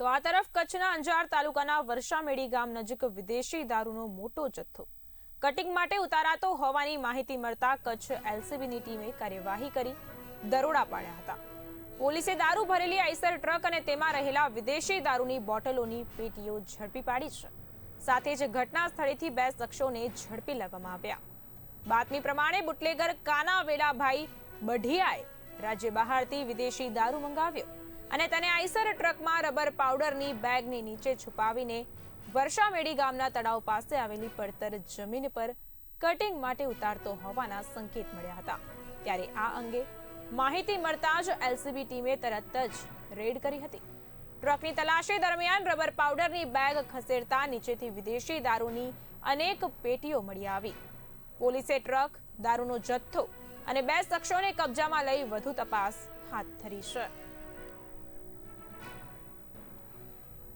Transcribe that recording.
તો આ તરફ કચ્છના અંજાર તાલુકાના વર્ષામેડી ગામ નજીક વિદેશી દારૂનો મોટો જથ્થો. કટિંગ માટે ઉતારાતો હોવાની માહિતી મળતા કચ્છ એલસીબીની ટીમે કાર્યવાહી કરી, દરોડા પાડ્યા હતા. પોલીસે દારૂ ભરેલી આઈસર ટ્રક અને તેમાં રહેલા વિદેશી દારૂની બોટલોની પેટીઓ ઝડપી પાડી છે. સાથે જ ઘટના સ્થળેથી બે શખ્સોને ઝડપી લેવામાં આવ્યા. બાતમી પ્રમાણે બુટલેગર કાના વેલાભાઈ બઢિયાએ રાજ્ય બહારથી વિદેશી દારૂ મંગાવ્યો. અને તેને આઈસર ટ્રકમાં રબર પાવડરની બેગની નીચે છુપાવીને વર્ષામેડી ગામના તળાવ પાસે આવેલી પડતર જમીન પર કટિંગ માટે ઉતારતો હોવાના સંકેત મળ્યા હતા. ત્યારે આ અંગે માહિતી મળતા જ એલસીબી ટીમે તરત જ રેડ કરી હતી. ટ્રકની તલાશી દરમિયાન રબર પાવડરની બેગ ખસેડતા નીચેથી વિદેશી દારૂની અનેક પેટીઓ મળી આવી. પોલીસે ટ્રક, દારૂનો જથ્થો અને બે શખ્સોને કબજામાં લઈ વધુ તપાસ હાથ ધરી છે.